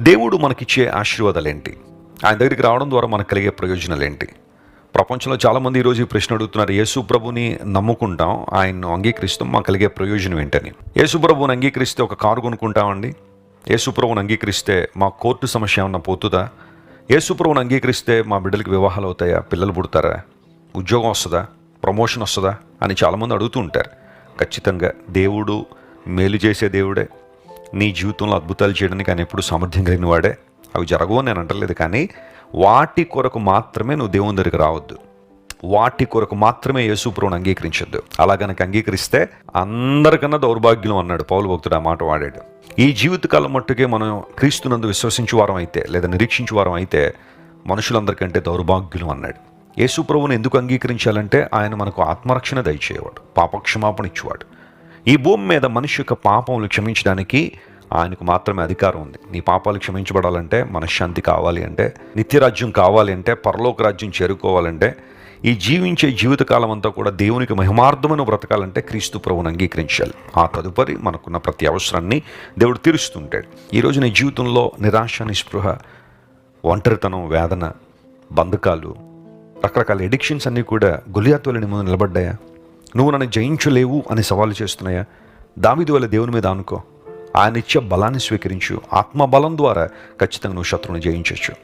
దేవుడు మనకిచ్చే ఆశీర్వాదాలు ఏంటి ఆయన దగ్గరికి రావడం ద్వారా మనకు కలిగే ప్రయోజనాలు ఏంటి ప్రపంచంలో చాలామంది ఈరోజు ఈ ప్రశ్న అడుగుతున్నారు యేసు ప్రభుని నమ్ముకుంటాం ఆయన్ను అంగీకరిస్తాం మాకు కలిగే ప్రయోజనం ఏంటని? యేసు ప్రభుని అంగీకరిస్తే ఒక కారు కొనుక్కుంటామండి. యేసు ప్రభుని అంగీకరిస్తే మా కోర్టు సమస్య ఏమన్నా పోతుందా? యేసు ప్రభుని అంగీకరిస్తే మా బిడ్డలకి వివాహాలు అవుతాయా? పిల్లలు పుడతారా? ఉద్యోగం వస్తుందా? ప్రమోషన్ వస్తుందా? అని చాలామంది అడుగుతూ ఉంటారు. ఖచ్చితంగా దేవుడు మేలు చేసే దేవుడే. నీ జీవితంలో అద్భుతాలు చేయడానికి ఆయన ఎప్పుడు సామర్థ్యం కలిగిన వాడే. అవి జరగవు నేను అంటలేదు కానీ వాటి కొరకు మాత్రమే నువ్వు దేవుని దగ్గరికి రావద్దు. వాటి కొరకు మాత్రమే యేసుప్రభుని అంగీకరించొద్దు. అలా కనుక అంగీకరిస్తే అందరికన్నా దౌర్భాగ్యం అన్నాడు పౌలు భక్తుడు ఆ మాట వాడాడు. ఈ జీవితకాలం మట్టుకే మనం క్రీస్తునందు విశ్వసించు వారం అయితే లేదా నిరీక్షించు వారం అయితే మనుషులందరికంటే దౌర్భాగ్యులు అన్నాడు. యేసుప్రభుని ఎందుకు అంగీకరించాలంటే ఆయన మనకు ఆత్మరక్షణ దయచేవాడు పాపక్షమాపణ ఇచ్చేవాడు. ఈ భూమి మీద మనిషి యొక్క పాపములు క్షమించడానికి ఆయనకు మాత్రమే అధికారం ఉంది. నీ పాపాలు క్షమించబడాలంటే మనశ్శాంతి కావాలి అంటే నిత్యరాజ్యం కావాలి అంటే పరలోక రాజ్యం చేరుకోవాలంటే ఈ జీవించే జీవితకాలం అంతా కూడా దేవునికి మహిమార్థమైన బ్రతకాలంటే క్రీస్తు ప్రభువుని అంగీకరించాలి. ఆ తదుపరి మనకున్న ప్రతి అవసరాన్ని దేవుడు తీరుస్తుంటాడు. ఈరోజు నీ జీవితంలో నిరాశ నిస్పృహ ఒంటరితనం వేదన బంధకాలు రకరకాల ఎడిక్షన్స్ అన్నీ కూడా గులియాత్ ముందు నిలబడ్డాయా? నువ్వు నన్ను జయించలేవు అని సవాలు చేస్తున్నాయా? దావిది వల్ల దేవుని మీద అనుకో ఆయన ఇచ్చే బలాన్ని స్వీకరించు. ఆత్మబలం ద్వారా ఖచ్చితంగా నువ్వు శత్రువుని జయించవచ్చు